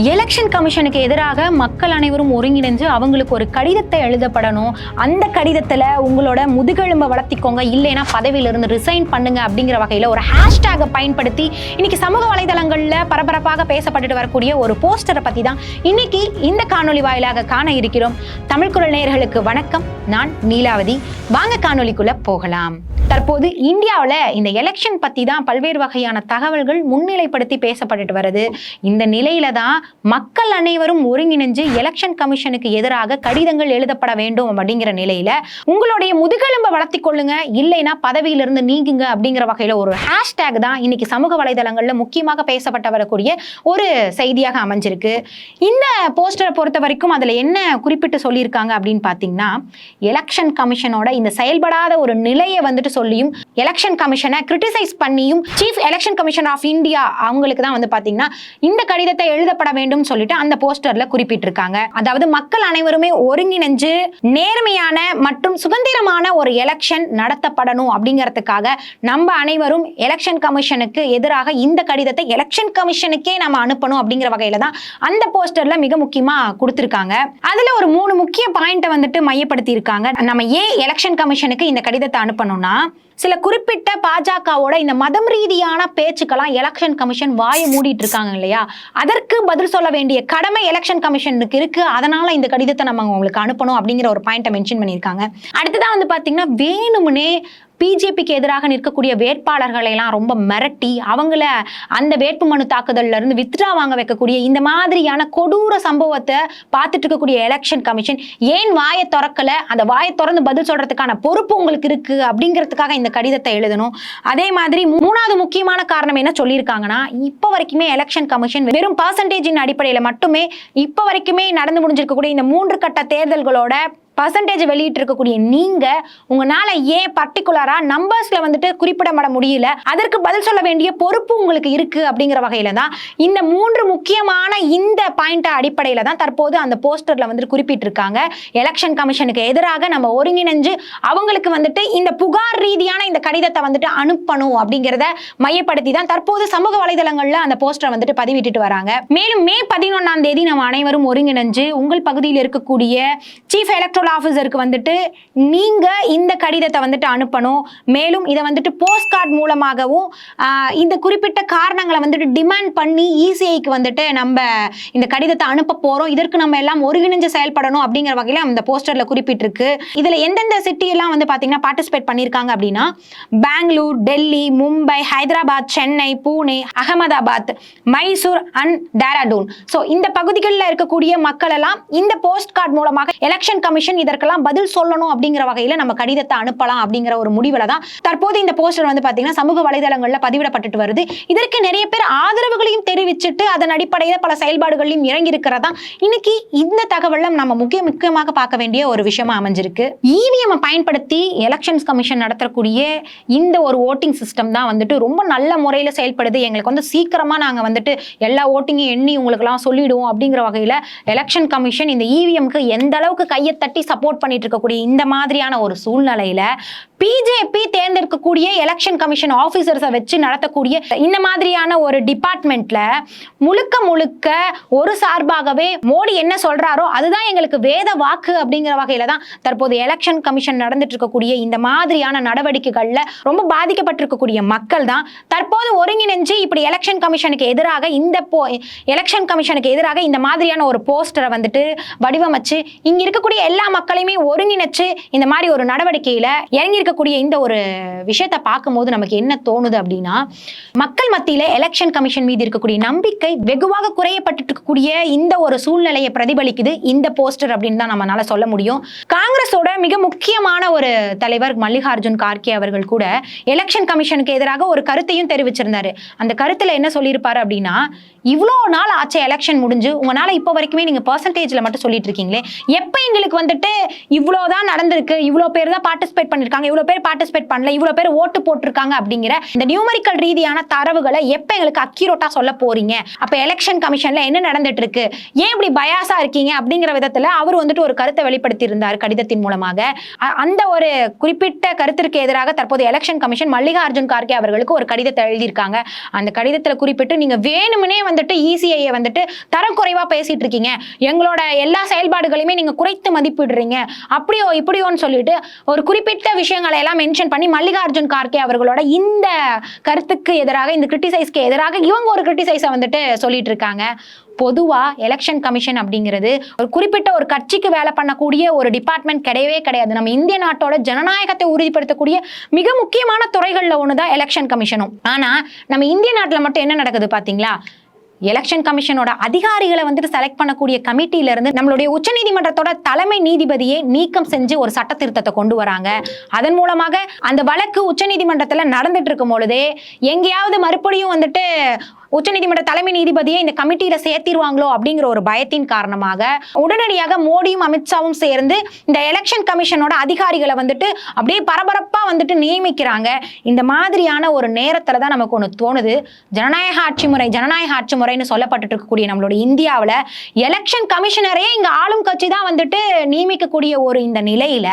Election கமிஷனுக்கு எதிராக மக்கள் அனைவரும் ஒருங்கிணைஞ்சு அவங்களுக்கு ஒரு கடிதத்தை எழுதப்படணும். அந்த கடிதத்தில் உங்களோட முதுகெலும்பை வளர்த்திக்கோங்க. இல்லைன்னா பதவியிலிருந்து ரிசைன் பண்ணுங்க அப்படிங்கிற வகையில் ஒரு ஹேஷ்டேகை பயன்படுத்தி இன்னைக்கு சமூக வலைதளங்களில் பரபரப்பாக பேசப்பட்டுட்டு வரக்கூடிய ஒரு போஸ்டரை பற்றி தான் இன்னைக்கு இந்த காணொலி வாயிலாக காண இருக்கிறோம். தமிழ் குரல் நேயர்களுக்கு வணக்கம். நான் நீலாவதி. வாங்க காணொலிக்குள்ளே போகலாம். தற்போது இந்தியாவில் இந்த எலெக்ஷன் பற்றி தான் பல்வேறு வகையான தகவல்கள் முன்னிலைப்படுத்தி பேசப்பட்டுட்டு வருது. இந்த நிலையில தான் மக்கள் அனைவரும் ஒருங்கிணைஞ்சு எலெக்ஷன் கமிஷனுக்கு எதிராக கடிதங்கள் எழுதப்பட வேண்டும் அப்படிங்கிற நிலையில உங்களுடைய முதுகெலும்பை வளர்த்தி கொள்ளுங்க. இல்லைன்னா பதவியிலிருந்து நீங்குங்க அப்படிங்கிற வகையில் ஒரு ஹேஷ்டேக் தான் இன்னைக்கு சமூக வலைதளங்களில் முக்கியமாக பேசப்பட்ட வரக்கூடிய ஒரு செய்தியாக அமைஞ்சிருக்கு. இந்த போஸ்டரை பொறுத்த வரைக்கும் அதில் என்ன குறிப்பிட்டு சொல்லியிருக்காங்க அப்படின்னு பார்த்தீங்கன்னா எலெக்ஷன் கமிஷனோட இந்த செயல்படாத ஒரு நிலையை வந்துட்டு சொல்லியும் எலெக்ஷன் கமிஷனை கிரிட்டிசைஸ் பண்ணியும் chief election commission of India அவங்களுக்கு தான் வந்து பார்த்தீங்கன்னா இந்த கடிதத்தை எழுதப்பட வேண்டும் சொல்லிட்டு அந்த போஸ்டர்ல குறிப்பிட்டிருக்காங்க. அதாவது மக்கள் அனைவருமே ஒருங்கிணைஞ்சு நேர்மையான மற்றும் சுதந்திரமான ஒரு எலெக்ஷன் நடத்தப்படணும் அப்படிங்கிறதுக்காக நம்ம அனைவரும் எலெக்ஷன் கமிஷனுக்கு எதிராக இந்த கடிதத்தை எலெக்ஷன் கமிஷனுக்கே நம்ம அனுப்பணும் அப்படிங்கிற வகையில தான் அந்த போஸ்டர்ல மிக முக்கியமா கொடுத்திருக்காங்க. அதுல ஒரு மூணு முக்கிய பாயிண்ட்டை வந்துட்டு மையப்படுத்தி இருக்காங்க நம்ம ஏன் எலெக்ஷன் கமிஷனுக்கு இந்த கடிதத்தை அனுப்பணும்னா சில குறிப்பிட்ட பாஜகவோட இந்த மதம் ரீதியான பேச்சுக்கெல்லாம் எலெக்ஷன் கமிஷன் வாயை மூடிட்டு இருக்காங்க இல்லையா? அதற்கு பதில் சொல்ல வேண்டிய கடமை எலெக்ஷன் கமிஷனுக்கு இருக்கு. அதனால இந்த கடிதத்தை நம்ம உங்களுக்கு அனுப்பணும் அப்படிங்கிற ஒரு பாயிண்ட்டை மென்ஷன் பண்ணியிருக்காங்க. அடுத்ததான் வந்து பாத்தீங்கன்னா வேணும்னே பிஜேபிக்கு எதிராக நிற்கக்கூடிய வேட்பாளர்களை எல்லாம் ரொம்ப மிரட்டி அவங்கள அந்த வேட்பு மனு தாக்குதல்ல இருந்து வித்ரா வாங்க வைக்கக்கூடிய இந்த மாதிரியான கொடூர சம்பவத்தை பார்த்துட்டு இருக்கக்கூடிய எலெக்ஷன் கமிஷன் ஏன் வாயை திறக்கல? அந்த வாயை திறந்து பதில் சொல்றதுக்கான பொறுப்பு உங்களுக்கு இருக்கு அப்படிங்கிறதுக்காக இந்த கடிதத்தை எழுதணும். அதே மாதிரி மூணாவது முக்கியமான காரணம் என்ன சொல்லியிருக்காங்கன்னா இப்போ வரைக்குமே எலெக்ஷன் கமிஷன் வெறும் பர்சன்டேஜின் அடிப்படையில் மட்டுமே இப்போ வரைக்குமே நடந்து முடிஞ்சிருக்கக்கூடிய இந்த மூன்று கட்ட தேர்தல்களோட பர்சன்டேஜ் வெளியிட்டு இருக்கக்கூடிய நீங்க உங்களால ஏன் பர்டிகுலரா நம்பர்ஸ்ல வந்துட்டு குறிப்பிடப்பட முடியல? அதற்கு பதில் சொல்ல வேண்டிய பொறுப்பு உங்களுக்கு இருக்கு அப்படிங்கிற வகையில தான் இந்த மூன்று முக்கியமான இந்த பாயிண்ட் அடிப்படையில தான் தற்போது அந்த போஸ்டர்ல வந்துட்டு குறிப்பிட்டிருக்காங்க. எலெக்ஷன் கமிஷனுக்கு எதிராக நம்ம ஒருங்கிணைஞ்சு அவங்களுக்கு வந்துட்டு இந்த புகார் ரீதியான இந்த கடிதத்தை வந்துட்டு அனுப்பணும் அப்படிங்கிறத மையப்படுத்தி தான் தற்போது சமூக வலைதளங்கள்ல அந்த போஸ்டரை வந்துட்டு பதிவிட்டுட்டு வராங்க. மேலும் மே பதினொன்னாம் தேதி நம்ம அனைவரும் ஒருங்கிணைஞ்சு உங்கள் பகுதியில் இருக்கக்கூடிய சீஃப் எலக்ட்ரல் ஆஃபீஸருக்கு வந்துட்டு நீங்க இந்த கடிதத்தை வந்துட்டு அனுப்பணும். மேலும் இதை வந்துட்டு போஸ்ட் கார்டு மூலமாகவும் இந்த குறிப்பிட்ட காரணங்களை வந்துட்டு டிமாண்ட் பண்ணி இசிஐக்கு வந்துட்டு நம்ம இந்த கடிதத்தை அனுப்ப போறோம். இதற்கு நம்ம எல்லாம் ஒருங்கிணைஞ்சு செயல்படணும் அப்படிங்கிற வகையில் அந்த போஸ்டர்ல குறிப்பிட்டிருக்கு. இதுல எந்தெந்த சிட்டி எல்லாம் வந்து பாத்தீங்கன்னா பார்ட்டிசிபேட் பண்ணியிருக்காங்க அப்படின்னா பெங்களூர் டெல்லி மும்பை ஹைதராபாத் சென்னை பூனே அகமதாபாத் மைசூர் அண்ட் டேராடூன். ஸோ இந்த பகுதிகளில் இருக்கக்கூடிய மக்கள் எல்லாம் இந்த போஸ்ட் கார்டு மூலமாக எலெக்ஷன் கமிஷன் இதற்கெல்லாம் பதில் சொல்லணும் அப்படிங்கிற வகையில் நம்ம கடிதத்தை அனுப்பலாம் அப்படிங்கிற ஒரு முடிவில் தான் தற்போது இந்த போஸ்டர் வந்து பார்த்தீங்கன்னா சமூக வலைதளங்களில் பதிவிடப்பட்டு வருது. இதற்கு நிறைய பேர் ஆதரவுகளையும் தெரிவிச்சுட்டு அதன் அடிப்படையில் பல செயல்பாடுகளையும் இறங்கி இருக்கிறதா இன்னைக்கு இந்த தகவலும் நம்ம முக்கிய முக்கியமாக பார்க்க வேண்டிய ஒரு விஷயமா அமைஞ்சிருக்கு. இவிஎம் பயன்படுத்தி எலெக்ஷன்ஸ் கமிஷன் நடத்தக்கூடிய இந்த ஒரு ஓட்டிங் சிஸ்டம் தான் வந்துட்டு ரொம்ப நல்ல முறையில் செயல்படுது. எங்களுக்கு வந்து சீக்கிரமாக நாங்கள் வந்துட்டு எல்லா ஓட்டிங்கையும் எண்ணி உங்களுக்குலாம் சொல்லிடுவோம் அப்படிங்கிற வகையில் எலெக்ஷன் கமிஷன் இந்த இவிஎம்க்கு எந்த அளவுக்கு கையை தட்டி சப்போர்ட் பண்ணிட்டு இருக்கக்கூடிய இந்த மாதிரியான ஒரு சூழ்நிலையில பிஜேபி தேர்ந்தெடுக்கக்கூடிய எலெக்ஷன் கமிஷன் ஆஃபீஸர்ஸை வச்சு நடத்தக்கூடிய இந்த மாதிரியான ஒரு டிபார்ட்மெண்ட்ல முழுக்க முழுக்க ஒரு சார்பாகவே மோடி என்ன சொல்றாரோ அதுதான் எங்களுக்கு வேத வாக்கு அப்படிங்கிற வகையில தான் தற்போது எலெக்ஷன் கமிஷன் நடந்துட்டு இருக்கக்கூடிய இந்த மாதிரியான நடவடிக்கைகள்ல ரொம்ப பாதிக்கப்பட்டிருக்கக்கூடிய மக்கள் தான். தற்போது ஒருங்கிணைஞ்சு இப்படி எலெக்ஷன் கமிஷனுக்கு எதிராக இந்த போ எலெக்ஷன் கமிஷனுக்கு எதிராக இந்த மாதிரியான ஒரு போஸ்டரை வந்துட்டு வடிவமைச்சு இங்க இருக்கக்கூடிய எல்லா மக்களையுமே ஒருங்கிணைச்சு இந்த மாதிரி ஒரு நடவடிக்கையில இறங்கியிருக்கக்கூடிய இந்த ஒரு விஷயத்தை பார்க்கும்போது நமக்கு என்ன தோணுது அப்படின்னா மக்கள் மத்தியில எலெக்ஷன் கமிஷன் மீது இருக்கக்கூடிய நம்பிக்கை வெகுவாக குறையப்பட்டு இருக்கக்கூடிய இந்த ஒரு சூழ்நிலையை பிரதிபலிக்குது இந்த போஸ்டர் அப்படின்னு தான் நம்மளால சொல்ல முடியும். காங்கிரஸோட மிக முக்கியமான ஒரு தலைவர் மல்லிகார்ஜுன் கார்கே அவர்கள் கூட எலெக்ஷன் கமிஷனுக்கு எதிராக ஒரு கருத்தையும் தெரிவிச்சிருந்தாரு. அந்த கருத்துல என்ன சொல்லியிருப்பாரு அப்படின்னா இவ்வளோ நாள் ஆச்சு எலெக்ஷன் முடிஞ்சு உங்களால இப்போ வரைக்குமே நீங்க பர்சன்டேஜ்ல மட்டும் சொல்லிட்டு இருக்கீங்களே எப்போ எங்களுக்கு வந்து வந்துட்டு இவ்வளோதான் நடந்திருக்கு இவ்வளோ பேர் தான் பார்ட்டிசிபேட் பண்ணிருக்காங்க இவ்வளோ பேர் பார்ட்டிசிபேட் பண்ணல இவ்வளோ பேர் ஓட்டு போட்டிருக்காங்க அப்படிங்கிற இந்த நியூமரிக்கல் ரீதியான தரவுகளை எப்போ எங்களுக்கு அக்யூரேட்டாக சொல்ல போறீங்க? அப்போ எலெக்ஷன் கமிஷன்ல என்ன நடந்துட்டு இருக்கு ஏன் இப்படி பயாசா இருக்கீங்க? அப்படிங்கிற விதத்தில் அவர் வந்துட்டு ஒரு கருத்தை வெளிப்படுத்தி இருந்தார் கடிதத்தின் மூலமாக. அந்த ஒரு குறிப்பிட்ட கருத்திற்கு எதிராக தற்போது எலெக்ஷன் கமிஷன் மல்லிகார்ஜுன் கார்கே அவர்களுக்கு ஒரு கடிதத்தை எழுதியிருக்காங்க. அந்த கடிதத்தில் குறிப்பிட்டு நீங்கள் வேணும்னே வந்துட்டு இசிஐயை வந்துட்டு தரம் குறைவா பேசிட்டு இருக்கீங்க. எங்களோட எல்லா செயல்பாடுகளையுமே நீங்கள் குறைத்து விடுறீங்க. அப்படியோ இப்படியோன்னு சொல்லிட்டு ஒரு குறிப்பிட்ட விஷயங்களை எல்லாம் மென்ஷன் பண்ணி மல்லிகார்ஜுன் கார்கே அவர்களோட இந்த கருத்துக்கு எதிராக இந்த கிரிட்டிசைஸ்க்கு எதிராக இவங்க ஒரு கிரிட்டிசைஸை வந்துட்டு சொல்லிட்டு இருக்காங்க. பொதுவாக எலெக்ஷன் கமிஷன் அப்படிங்கிறது ஒரு குறிப்பிட்ட ஒரு கட்சிக்கு வேலை பண்ணக்கூடிய ஒரு டிபார்ட்மெண்ட் கிடையவே கிடையாது. நம்ம இந்திய நாட்டோட ஜனநாயகத்தை உறுதிப்படுத்தக்கூடிய மிக முக்கியமான துறைகளில் ஒன்று தான் எலெக்ஷன் கமிஷனும் ஆனால் நம்ம இந்திய நாட்டில் மட்டும் என்ன நடக்குது பார்த்தீங்களா? எலெக்ஷன் கமிஷனோட அதிகாரிகளை வந்துட்டு செலக்ட் பண்ணக்கூடிய கமிட்டியில இருந்து நம்மளுடைய உச்சநீதிமன்றத்தோட தலைமை நீதிபதியை நீக்கம் செஞ்சு ஒரு சட்ட திருத்தத்தை கொண்டு வராங்க. அதன் மூலமாக அந்த வழக்கு உச்சநீதிமன்றத்துல நடந்துட்டு இருக்கும் பொழுதே எங்கேயாவது மறுபடியும் வந்துட்டு உச்சநீதிமன்ற தலைமை நீதிபதியை இந்த கமிட்டியில சேர்த்திருவாங்களோ அப்படிங்கிற ஒரு பயத்தின் காரணமாக உடனடியாக மோடியும் அமித்ஷாவும் சேர்ந்து இந்த எலெக்ஷன் கமிஷனோட அதிகாரிகளை வந்துட்டு அப்படியே பரபரப்பா வந்துட்டு நியமிக்கிறாங்க. இந்த மாதிரியான ஒரு நேரத்துல தான் நமக்கு ஒன்று தோணுது. ஜனநாயக ஆட்சி முறை ஜனநாயக ஆட்சி முறைன்னு சொல்லப்பட்டு இருக்கக்கூடிய நம்மளோட இந்தியாவில் எலெக்ஷன் கமிஷனரே இங்க ஆளும் கட்சி தான் வந்துட்டு நியமிக்கக்கூடிய ஒரு இந்த நிலையில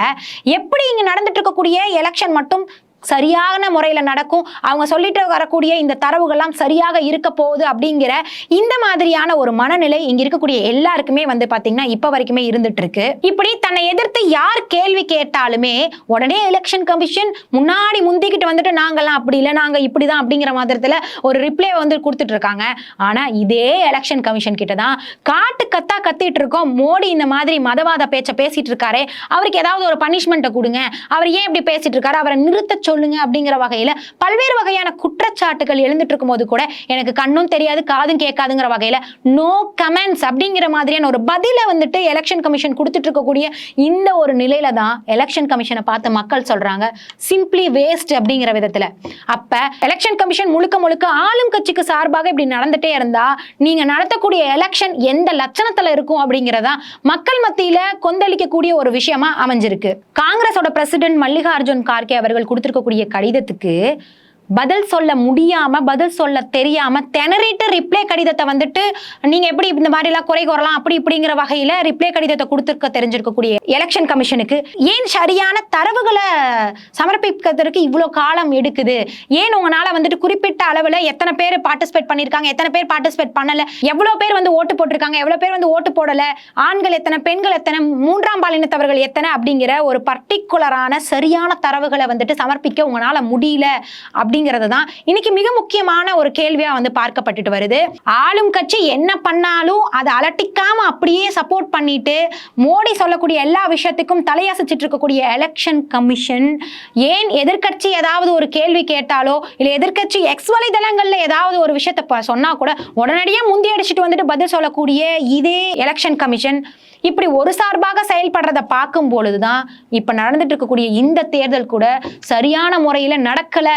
எப்படி இங்க நடந்துட்டு இருக்கக்கூடிய எலெக்ஷன் மட்டும் சரியான முறையில் நடக்கும். அவங்க சொல்லிட்டு வரக்கூடிய இந்த தரவுகள்லாம் சரியாக இருக்க போகுது அப்படிங்கிற இந்த மாதிரியான ஒரு மனநிலை இங்க இருக்கக்கூடிய எல்லாருக்குமே வந்து பாத்தீங்கன்னா இப்ப வரைக்குமே இருந்துட்டு இருக்கு இப்படி தன்னை எதிர்த்து யார் கேள்வி கேட்டாலுமே உடனே எலெக்ஷன் கமிஷன் முன்னாடி முந்திக்கிட்டு வந்துட்டு நாங்கெல்லாம் அப்படி இல்லை நாங்க இப்படிதான் அப்படிங்கிற மாதிரத்துல ஒரு ரிப்ளை வந்து கொடுத்துட்டு இருக்காங்க ஆனா இதே எலெக்ஷன் கமிஷன் கிட்ட தான் காட்டு கத்தா கத்திட்டு இருக்கோம். மோடி இந்த மாதிரி மதவாத பேச்சை பேசிட்டு இருக்காரு. அவருக்கு ஏதாவது ஒரு பனிஷ்மெண்ட்டை கொடுங்க. அவர் ஏன் இப்படி பேசிட்டு இருக்காரு? அவரை நிறுத்த சொல்லுங்க அப்படிங்கிற வகையில பல்வேறு வகையான குற்றச்சாட்டுகள் எழுந்துட்டு இருக்கும்போது கூட எனக்கு கண்ணும் தெரியாது காதும் கேட்காதுங்கிற வகையில நோ கமெண்ட்ஸ் அப்படிங்கிற மாதிரியான ஒரு பதிலை வந்துட்டு எலெக்ஷன் கமிஷன் கொடுத்துட்டு இருக்கக்கூடிய இந்த ஒரு நிலையில தான் எலெக்ஷன் கமிஷனை பார்த்து மக்கள் சொல்றாங்க சிம்பிளி வேஸ்ட் அப்படிங்கிற விதத்துல. அப்ப எலெக்ஷன் கமிஷன் முழுக்க முழுக்க ஆளும் கட்சிக்கு சார்பாக இப்படி நடந்துட்டே இருந்தா நீங்க நடத்தக்கூடிய எலெக்ஷன் எந்த லட்சணத்துல இருக்கும் அப்படிங்கிறதா மக்கள் மத்தியில கொந்தளிக்கக்கூடிய ஒரு விஷயமா அமைஞ்சிருக்கு. காங்கிரஸோட பிரசிடென்ட் மல்லிகார்ஜுன் கார்கே அவர்கள் கொடுத்திருக்க கொடுத்திருக்கக்கூடிய கடிதத்துக்கு பதில் சொல்ல முடியாம பதில் சொல்ல தெரியாம திணறிட்டு ரிப்ளை கடிதத்தை வந்துட்டு நீங்க எப்படி இந்த மாதிரி எல்லாம் குறை கூறலாம்? அப்படி இப்படிங்கிற வகையில ரிப்ளை கடிதத்தை கொடுத்துருக்க தெரிஞ்சிருக்கக்கூடிய எலெக்ஷன் கமிஷனுக்கு ஏன் சரியான தரவுகளை சமர்ப்பிக்கிறதுக்கு இவ்வளோ காலம் எடுக்குது? ஏன் உங்களால வந்துட்டு குறிப்பிட்ட அளவுல எத்தனை பேர் பார்ட்டிசிபேட் பண்ணிருக்காங்க? எத்தனை பேர் பார்ட்டிசிபேட் பண்ணல? எவ்வளவு பேர் வந்து ஓட்டு போட்டிருக்காங்க? எவ்வளவு பேர் வந்து ஓட்டு போடல? ஆண்கள் எத்தனை பெண்கள் எத்தனை மூன்றாம் பாலினத்தவர்கள் எத்தனை அப்படிங்கிற ஒரு பர்டிகுலரான சரியான தரவுகளை வந்துட்டு சமர்ப்பிக்க உங்களால முடியல. அப்படி அப்படிங்கிறது தான் இன்னைக்கு மிக முக்கியமான ஒரு கேள்வியா வந்து பார்க்கப்பட்டுட்டு வருது. ஆளும் கட்சி என்ன பண்ணாலும் அதை அலட்டிக்காம அப்படியே சப்போர்ட் பண்ணிட்டு மோடி சொல்லக்கூடிய எல்லா விஷயத்துக்கும் தலையசைச்சிட்டு இருக்கக்கூடிய எலெக்ஷன் கமிஷன் ஏன் எதிர்க்கட்சி ஏதாவது ஒரு கேள்வி கேட்டாலோ இல்ல எதிர்க்கட்சி எக்ஸ் வலைதளங்கள்ல ஏதாவது ஒரு விஷயத்த ப- சொன்னா கூட உடனடியாக முந்தி அடிச்சுட்டு வந்துட்டு பதில் சொல்லக்கூடிய இதே எலெக்ஷன் கமிஷன் இப்படி ஒரு சார்பாக செயல்படுறத பார்க்கும் பொழுதுதான் இப்ப நடந்துட்டு இருக்கக்கூடிய இந்த தேர்தல் கூட சரியான முறையில நடக்கல.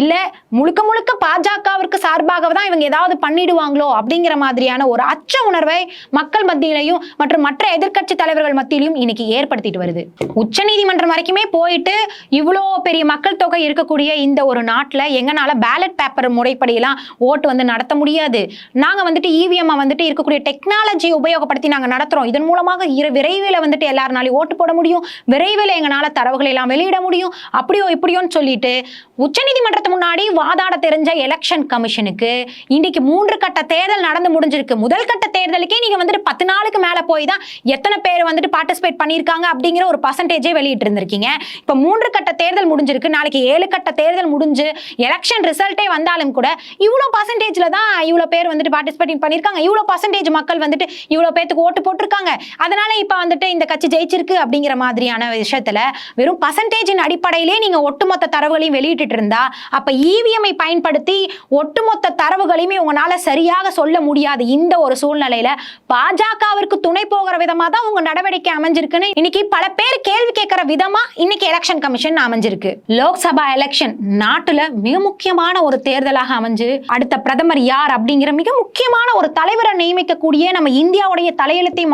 இல்ல முழுக்க முழுக்க பாஜகவிற்கு சார்பாக தான் இவங்க ஏதாவது பண்ணிடுவாங்களோ அப்படிங்கிற மாதிரியான ஒரு அச்ச உணர்வை மக்கள் மத்தியிலையும் மற்றும் மற்ற எதிர்க்கட்சி தலைவர்கள் மத்தியிலையும் இன்னைக்கு ஏற்படுத்திட்டு வருது. உச்சநீதிமன்றம் வரைக்குமே போயிட்டு இவ்வளோ பெரிய மக்கள் தொகை இருக்கக்கூடிய இந்த ஒரு நாட்டில் எங்கனால பேலட் பேப்பர் முறைப்படியெல்லாம் ஓட்டு வந்து நடத்த முடியாது. நாங்கள் வந்துட்டு இவிஎம் வந்துட்டு இருக்கக்கூடிய டெக்னாலஜி உபயோகப்படுத்தி நாங்கள் நடத்துகிறோம் இதன் மூலம் மூலமாக இரு விரைவில் வந்துட்டு எல்லாருனாலையும் ஓட்டு போட முடியும். விரைவில் எங்களால் தரவுகளை எல்லாம் வெளியிட முடியும். அப்படியோ இப்படியோன்னு சொல்லிட்டு உச்சநீதிமன்றத்து முன்னாடி வாதாட தெரிஞ்ச எலெக்ஷன் கமிஷனுக்கு இன்னைக்கு மூன்று கட்ட தேர்தல் நடந்து முடிஞ்சிருக்கு. முதல் கட்ட தேர்தலுக்கே நீங்க வந்துட்டு பத்து நாளுக்கு மேல போய் தான் எத்தனை பேர் வந்துட்டு பார்ட்டிசிபேட் பண்ணியிருக்காங்க அப்படிங்கிற ஒரு பர்சன்டேஜே வெளியிட்டு இருந்திருக்கீங்க இப்போ மூன்று கட்ட தேர்தல் முடிஞ்சிருக்கு. நாளைக்கு ஏழு கட்ட தேர்தல் முடிஞ்சு எலெக்ஷன் ரிசல்ட்டே வந்தாலும் கூட இவ்வளோ பர்சன்டேஜில் தான் இவ்வளோ பேர் வந்துட்டு பார்ட்டிசிபேட் பண்ணியிருக்காங்க. இவ்வளோ பர்சன்டேஜ் மக்கள் வந்துட்டு இவ்வளோ பேத்துக்கு ஓட்டு போட்டிருக்காங்க. அதனால இப்போ வந்துட்டு இந்த கட்சி ஜெயிச்சிருக்கு அப்படிங்கிற மாதிரியான விஷயத்துல வெறும் பர்சன்டேஜின் அடிப்படையிலே நீங்க ஒட்டுமொத்த தரவுகளையும் வெளியிட்டு இருந்தா அப்ப இவிஎம்ஐ பயன்படுத்தி ஒட்டுமொத்த தரவுகளையுமே உங்களால சரியாக சொல்ல முடியாது இந்த ஒரு சூழ்நிலையில. பாஜகவிற்கு துணை போகிற விதமா தான் உங்க நடவடிக்கை அமைஞ்சிருக்குன்னு இன்னைக்கு பல பேர் கேள்வி கேட்கிற விதமா இன்னைக்கு எலெக்ஷன் கமிஷன் அமைஞ்சிருக்கு. லோக்சபா எலெக்ஷன் நாட்டுல மிக முக்கியமான ஒரு தேர்தலாக அமைஞ்சு அடுத்த பிரதமர் யார் அப்படிங்கிற மிக முக்கியமான ஒரு தலைவரை நியமிக்கக்கூடிய நம்ம இந்தியாவுடைய தலையெழுத்தை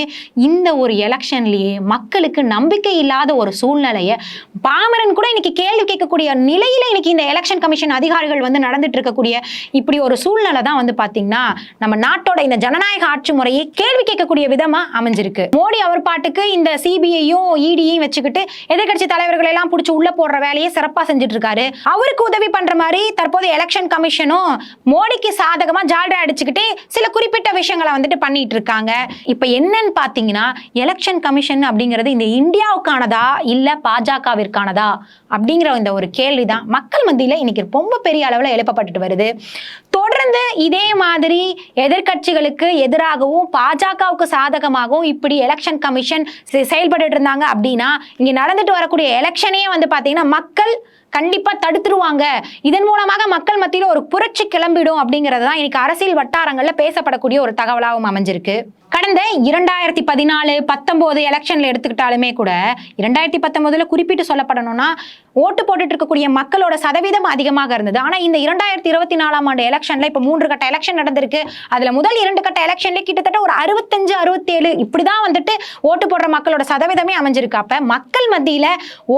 மாற்றக்கூடிய இந்த ஒரு எலெக்ஷன்லேயே மக்களுக்கு நம்பிக்கை இல்லாத ஒரு சூழ்நிலையை பாமரன் கூட இன்னைக்கு கேள்வி கேட்கக்கூடிய நிலையில இன்னைக்கு இந்த எலெக்ஷன் கமிஷன் அதிகாரிகள் வந்து நடந்துட்டு இருக்கக்கூடிய இப்படி ஒரு சூழ்நிலை தான் வந்து பார்த்தீங்கன்னா நம்ம நாட்டோட இந்த ஜனநாயக ஆட்சி முறையை கேள்வி கேட்கக்கூடிய விதமா அமைஞ்சிருக்கு. மோடி அவர் பாட்டுக்கு இந்த சிபிஐயும் இடியும் வச்சுக்கிட்டு எதிர்க்கட்சி தலைவர்களை எல்லாம் பிடிச்சி உள்ள போடுற வேலையை சிறப்பாக செஞ்சுட்டு இருக்காரு. அவருக்கு உதவி பண்ற மாதிரி தற்போது எலெக்ஷன் கமிஷனும் மோடிக்கு சாதகமா ஜால்ரா அடிச்சுக்கிட்டு சில குறிப்பிட்ட விஷயங்களை வந்துட்டு பண்ணிட்டு இருக்காங்க. இப்ப என்னன்னு பார்த்தீங்கன்னா எலெக்ஷன் கமிஷன் அப்படிங்கிறது இந்த இந்தியாவுக்கானதா இல்லை பாஜகவிற்கானதா அப்படிங்கிற இந்த ஒரு கேள்விதான். மக்கள் மத்தியில் இன்னைக்கு ரொம்ப பெரிய அளவில் எழுப்பப்பட்டுட்டு வருது. தொடர்ந்து இதே மாதிரி எதிர்க்கட்சிகளுக்கு எதிராகவும் பாஜகவுக்கு சாதகமாகவும் இப்படி எலெக்ஷன் கமிஷன் செயல்பட்டு இருந்தாங்க அப்படின்னா இங்கே நடந்துட்டு வரக்கூடிய எலெக்ஷனே வந்து பார்த்தீங்கன்னா மக்கள் கண்டிப்பாக தடுத்துருவாங்க. இதன் மூலமாக மக்கள் மத்தியில் ஒரு புரட்சி கிளம்பிடும் அப்படிங்கிறது தான் இன்னைக்கு அரசியல் வட்டாரங்களில் பேசப்படக்கூடிய ஒரு தகவலாகவும் அமைஞ்சிருக்கு. கடந்த இரண்டாயிரத்தி பதினாலு பத்தொம்போது எலெக்ஷனில் எடுத்துக்கிட்டாலுமே கூட இரண்டாயிரத்தி பத்தொம்போதில் குறிப்பிட்டு சொல்லப்படணும்னா ஓட்டு போட்டுட்டு இருக்கக்கூடிய மக்களோட சதவீதம் அதிகமாக இருந்தது. ஆனால் இந்த இரண்டாயிரத்தி இருபத்தி நாலாம் ஆண்டு எலெக்ஷனில் இப்போ மூன்று கட்ட எலெக்ஷன் நடந்திருக்கு. அதில் முதல் இரண்டு கட்ட எலெக்ஷன்லேயே கிட்டத்தட்ட ஒரு அறுபத்தஞ்சு அறுபத்தேழு இப்படி தான் வந்துட்டு ஓட்டு போடுற மக்களோட சதவீதமே அமைஞ்சிருக்கு. அப்போ மக்கள் மத்தியில்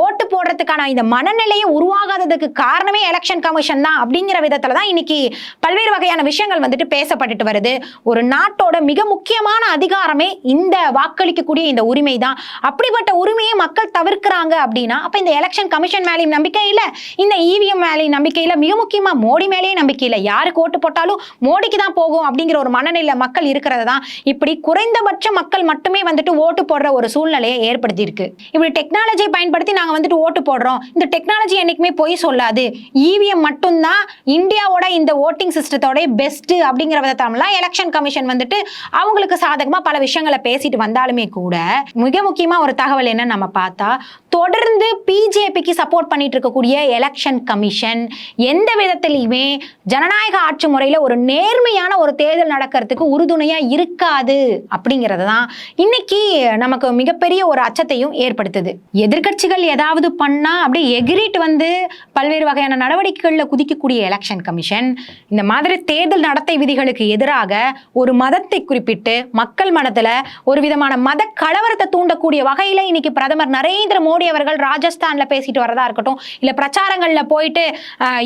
ஓட்டு போடுறதுக்கான இந்த மனநிலையை உருவாகாததுக்கு காரணமே எலெக்ஷன் கமிஷன் தான் அப்படிங்கிற விதத்தில் தான் இன்னைக்கு பல்வேறு வகையான விஷயங்கள் வந்துட்டு பேசப்பட்டுட்டு வருது. ஒரு நாட்டோட மிக முக்கியமான அதிகாரமே இந்த வாக்களிக்கக்கூடிய இந்த உரிமை தான் அப்படிப்பட்ட உரிமையை மக்கள் தவிர்க்கிறாங்க அப்படின்னா அப்ப இந்த எலெக்ஷன் கமிஷன் மேலேயும் நம்பிக்கை இல்லை இந்த இவிஎம் மேலேயும் நம்பிக்கை இல்லை மிக முக்கியமா மோடி மேலேயும் நம்பிக்கை இல்லை. யாருக்கு ஓட்டு போட்டாலும் மோடிக்கு தான் போகும் அப்படிங்கிற ஒரு மனநிலை மக்கள் இருக்கிறது தான். இப்படி குறைந்தபட்ச மக்கள் மட்டுமே வந்துட்டு ஓட்டு போடுற ஒரு சூழ்நிலையை ஏற்படுத்தி இருக்கு இப்படி டெக்னாலஜியை பயன்படுத்தி நாங்க வந்துட்டு ஓட்டு போடுறோம். இந்த டெக்னாலஜி என்னைக்குமே பொய் சொல்லாது. இவிஎம் மட்டும்தான் இந்தியாவோட இந்த ஓட்டிங் சிஸ்டத்தோட பெஸ்ட் அப்படிங்கிற விதத்தாலாம் எலெக்ஷன் கமிஷன் வந்துட்டு அவங்களுக்கு சாதகமா பல விஷயங்களை பேசிட்டு வந்தாலுமே கூட மிக முக்கியமா ஒரு தகவல் என்ன நம்ம பார்த்தா தொடர்ந்து பிஜேபிக்கு சப்போர்ட் பண்ணிட்டு இருக்கக்கூடிய எலெக்ஷன் கமிஷன் எந்த விதத்திலையுமே ஜனநாயக ஆட்சி முறையில் ஒரு நேர்மையான ஒரு தேர்தல் நடக்கிறதுக்கு உறுதுணையாக இருக்காது அப்படிங்கிறது தான் இன்னைக்கு நமக்கு மிகப்பெரிய ஒரு அச்சத்தையும் ஏற்படுத்துது. எதிர்க்கட்சிகள் ஏதாவது பண்ணால் அப்படியே எகிரிட்டு வந்து பல்வேறு வகையான நடவடிக்கைகளில் குதிக்கக்கூடிய எலெக்ஷன் கமிஷன் இந்த மாதிரி தேர்தல் நடத்தை விதிகளுக்கு எதிராக ஒரு மதத்தை குறிப்பிட்டு மக்கள் மனத்தில் ஒரு விதமான மத கலவரத்தை தூண்டக்கூடிய வகையில் இன்னைக்கு பிரதமர் நரேந்திர மோடி அவர்கள் ராஜஸ்தான்ல பேசிட்டு வரதா இருக்கட்டும் இல்ல பிரச்சாரங்கள்ல போயிட்டு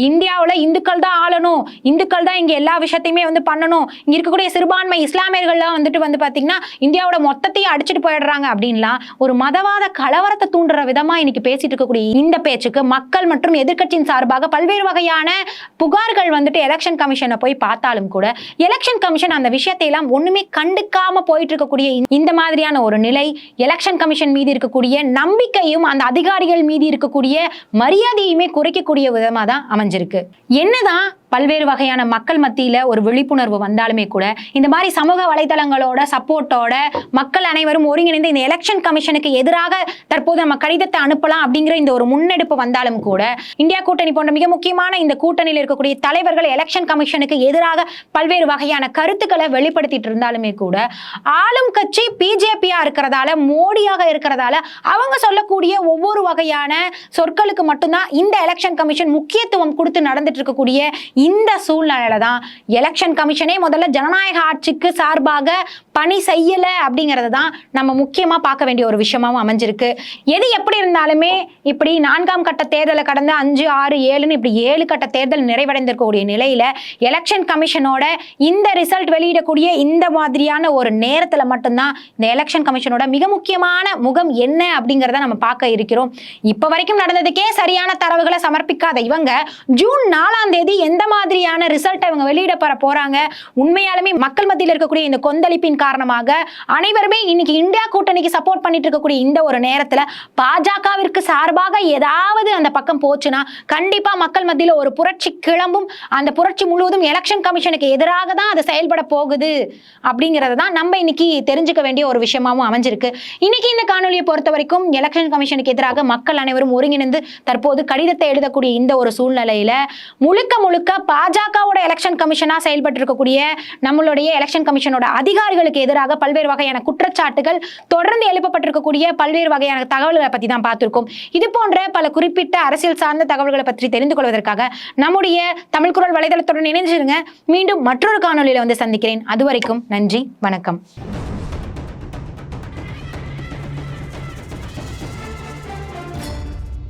இந்தியாவில் இந்துக்கள் தான் ஆளணும் இந்துக்கள் தான் இங்க எல்லா விஷயத்தையுமே வந்து பண்ணணும் இங்க இருக்கக்கூடிய சிறுபான்மை இஸ்லாமியர்கள்லாம் வந்துட்டு வந்து பாத்தீங்கன்னா இந்தியாவோட மொத்தத்தையும் அடிச்சிட்டு போயிடுறாங்க அப்படின்லாம் ஒரு மதவாத கலவரத்தை தூண்டுற விதமா இன்னைக்கு பேசிட்டு இருக்கக்கூடிய இந்த பேச்சுக்கு மக்கள் மற்றும் எதிர்க்கட்சியின் சார்பாக பல்வேறு வகையான புகார்கள் வந்துட்டு எலெக்ஷன் கமிஷனை போய் பார்த்தாலும் கூட எலெக்ஷன் கமிஷன் அந்த விஷயத்தை எல்லாம் ஒண்ணுமே கண்டுக்காம போயிட்டு இருக்கக்கூடிய இந்த- இந்த மாதிரியான ஒரு நிலை எலெக்ஷன் கமிஷன் மீது இருக்கக்கூடிய நம்பிக்கையும் அந்த அதிகாரிகள் மீது இருக்கக்கூடிய மரியாதையுமே குறைக்கக்கூடிய விதமாக தான் அமைஞ்சிருக்கு. என்னதான் பல்வேறு வகையான மக்கள் மத்தியில் ஒரு விழிப்புணர்வு வந்தாலுமே கூட இந்த மாதிரி சமூக வலைதளங்களோட சப்போர்ட்டோட மக்கள் அனைவரும் ஒருங்கிணைந்து இந்த எலெக்ஷன் கமிஷனுக்கு எதிராக தற்போது நம்ம கடிதத்தை அனுப்பலாம் அப்படிங்கிற இந்த ஒரு முன்னெடுப்பு வந்தாலும் கூட இந்தியா கூட்டணி போன்ற மிக முக்கியமான இந்த கூட்டணியில் இருக்கக்கூடிய தலைவர்கள் எலெக்ஷன் கமிஷனுக்கு எதிராக பல்வேறு வகையான கருத்துக்களை வெளிப்படுத்திட்டு இருந்தாலுமே கூட ஆளும் கட்சி பிஜேபியா இருக்கிறதால மோடியாக இருக்கிறதால அவங்க சொல்லக்கூடிய ஒவ்வொரு வகையான சொற்களுக்கு மட்டும்தான் இந்த எலெக்ஷன் கமிஷன் முக்கியத்துவம் கொடுத்து நடந்துட்டு இருக்கக்கூடிய இந்த சூழ்நிலையில தான் எலெக்ஷன் கமிஷனே முதல்ல ஜனநாயக ஆட்சிக்கு சார்பாக பணி செய்யலை அப்படிங்கிறது தான் நம்ம முக்கியமாக பார்க்க வேண்டிய ஒரு விஷயமாகவும் அமைஞ்சிருக்கு. எது எப்படி இருந்தாலுமே இப்படி நான்காம் கட்ட தேர்தலை கடந்து அஞ்சு ஆறு ஏழுன்னு இப்படி ஏழு கட்ட தேர்தல் நிறைவடைந்திருக்கக்கூடிய நிலையில் எலெக்ஷன் கமிஷனோட இந்த ரிசல்ட் வெளியிடக்கூடிய இந்த மாதிரியான ஒரு நேரத்தில் மட்டும்தான் இந்த எலெக்ஷன் கமிஷனோட மிக முக்கியமான முகம் என்ன அப்படிங்கிறத நம்ம பார்க்க இருக்கிறோம். இப்போ வரைக்கும் நடந்ததுக்கே சரியான தரவுகளை சமர்ப்பிக்காத இவங்க ஜூன் நாலாம் தேதி எந்த மாதிரியான ரிசல்ட் அவங்க வெளியிட பெற போறாங்க. உண்மையாலுமே மக்கள் மத்தியில் இருக்கக்கூடிய இந்த கொந்தளிப்பின் காரணமாக அனைவருமே இன்னைக்கு இந்தியா கூட்டணிக்கு சப்போர்ட் பண்ணிட்டு இருக்கக்கூடிய இந்த ஒரு நேரத்தில் பாஜகவிற்கு சார்பாக ஏதாவது அந்த பக்கம் போச்சுன்னா கண்டிப்பா மக்கள் மத்தியில் ஒரு புரட்சி கிளம்பும். அந்த புரட்சி முழுவதும் எலெக்ஷன் கமிஷனுக்கு எதிராக தான் அது செயல்பட போகுது. அப்படிங்கிறத தான் நம்ம இன்னைக்கு தெரிஞ்சுக்க வேண்டிய ஒரு விஷயமாவும் அமைஞ்சிருக்கு. இன்னைக்கு இந்த காணொலியை பொறுத்த வரைக்கும் எலெக்ஷன் கமிஷனுக்கு எதிராக மக்கள் அனைவரும் ஒருங்கிணைந்து தற்போது கடிதத்தை எழுதக்கூடிய இந்த ஒரு சூழ்நிலையில முழுக்க முழுக்க பாஜகவோட எலெக்ஷன் கமிஷனா செயல்பட்டு இருக்கக்கூடிய நம்மளுடைய எலெக்ஷன் கமிஷனோட அதிகாரிகளுக்கு எதிராக பல்வேறு வகையான குற்றச்சாட்டுகள் தொடர்ந்து எழுப்பப்பட்டிருக்கக்கூடிய பல்வேறு வகையான தகவல்களை பற்றி தான் பார்த்திருக்கோம். இது போன்ற பல குறிப்பிட்ட அரசியல் சார்ந்த தகவல்களை பற்றி தெரிந்து கொள்வதற்காக நம்முடைய தமிழ் குரல் வலைதளத்துடன் இணைஞ்சிருங்க மீண்டும் மற்றொரு காணொலியில் வந்து சந்திக்கிறேன். அதுவரைக்கும் நன்றி வணக்கம்.